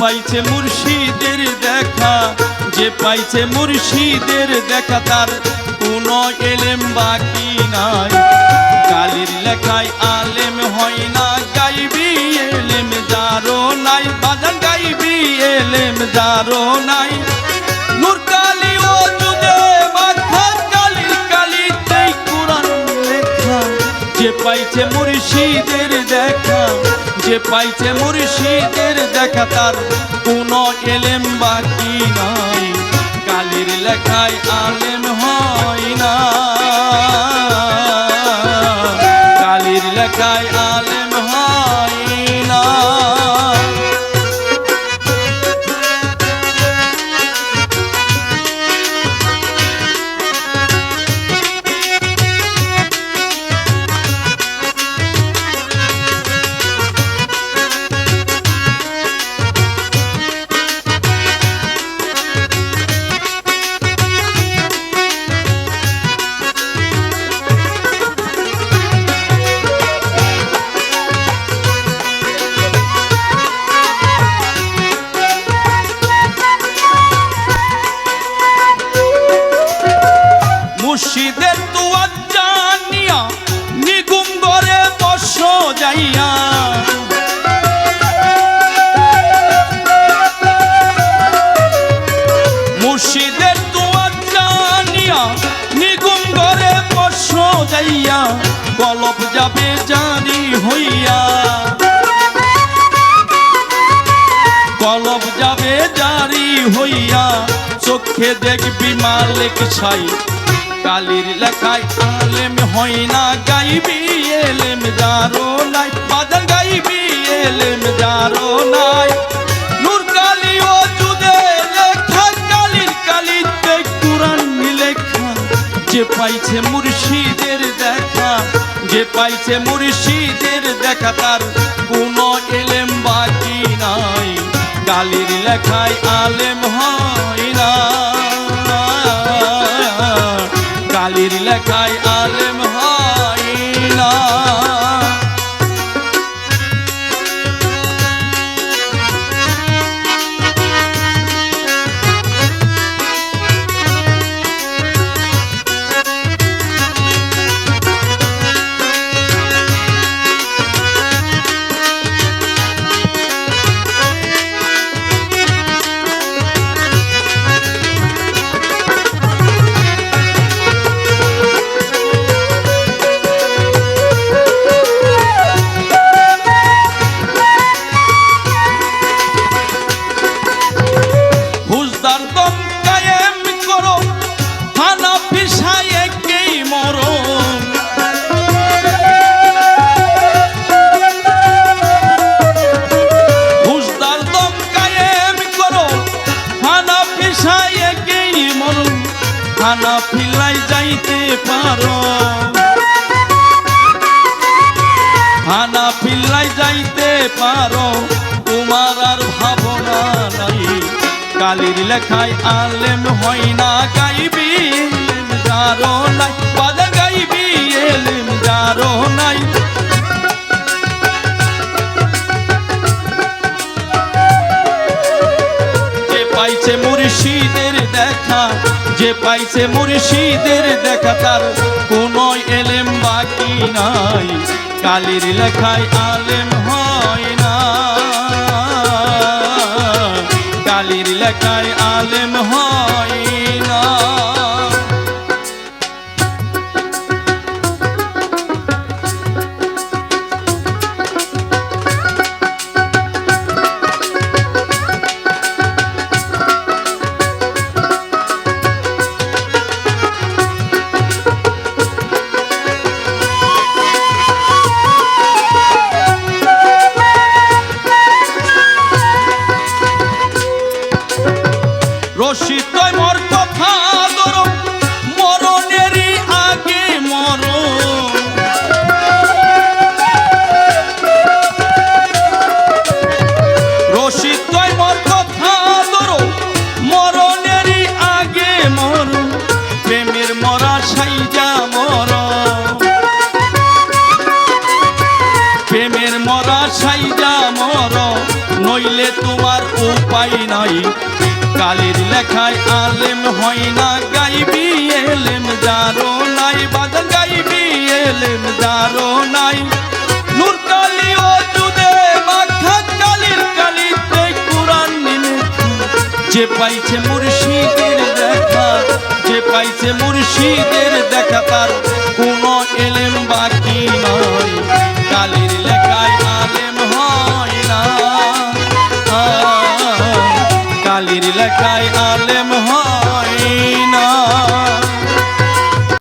পাইছে মুর্শিদের দেখা, যে পাইছে মুর্শিদের দেখা, তার কোন এলেম বাকি নাই। কালির লেখায় আলেম হয় না, গাইবি এলেম যারো নাই, বাজান গাইবি এলেম যারো নাই যে পাইছে মুর্শিদের দেখা, যে পাইছে মুর্শিদের দেখা, তার কোন এলেম বাকি নাই। কালির লেখায় আলেম হয় তুয়ার জানিয়া নিগুম গরে বস যাইয়া। মুর্শিদের তুয়ার জানিয়া নিগুম গরে বস যাইয়া। গলপ যাবে জারি হইয়া। কলব যাবে জারি হইয়া, চোখে দেখবি মালিক ছাই কালির লেখায় আলেম হয় না, গাইবি এলেম যারো নাই। বাজার গাইবি এলেম যারো নাই। নূর কালি ও জুদে লেখা, কালির কালিতে কুরআন লেখা। যে পাইছে মুর্শিদের দেখা, যে পাইছে মুর্শিদের দেখা, তার কোন এলেম বাকি নাই। কালির লেখায় আলেম হয় লেখায় থানা ফিলাই যাইতে পারো। হানা পিল্লাই যাইতে পারো। তোমার আর ভাবনা নাই। কালির লেখায় আলেম হয় না গাইবি যারো নাই। বাজা গাইবি, এলেম যারো নাই। পাইছে মুর্শিদের দেখা যে পাইছে মুর্শিদের দেখা তার। কোন এলেম বাকি নাই, কালির লেখায় আলেম হয় না। কালির লেখায় আলেম হয় রসিতয় মর কথা দর মরণেরই আগে মর। রসিতয় মর কথা দর মরণেরই আগে মর, প্রেমের মরা সাইজা মর। প্রেমের মরা সাইজা মর, নইলে তোমার উপায় নাই কালির লেখায় আলেম হয় না, গাইবি এলেম যারো নাই বাজান গাইবি এলেম যারো নাই। নূর কালি ও জুদে মাখা কালির কালিতে কুরআন নেমেছে যে পাইছে মুর্শিদের দেখা, যে পাইছে মুর্শিদের দেখা তার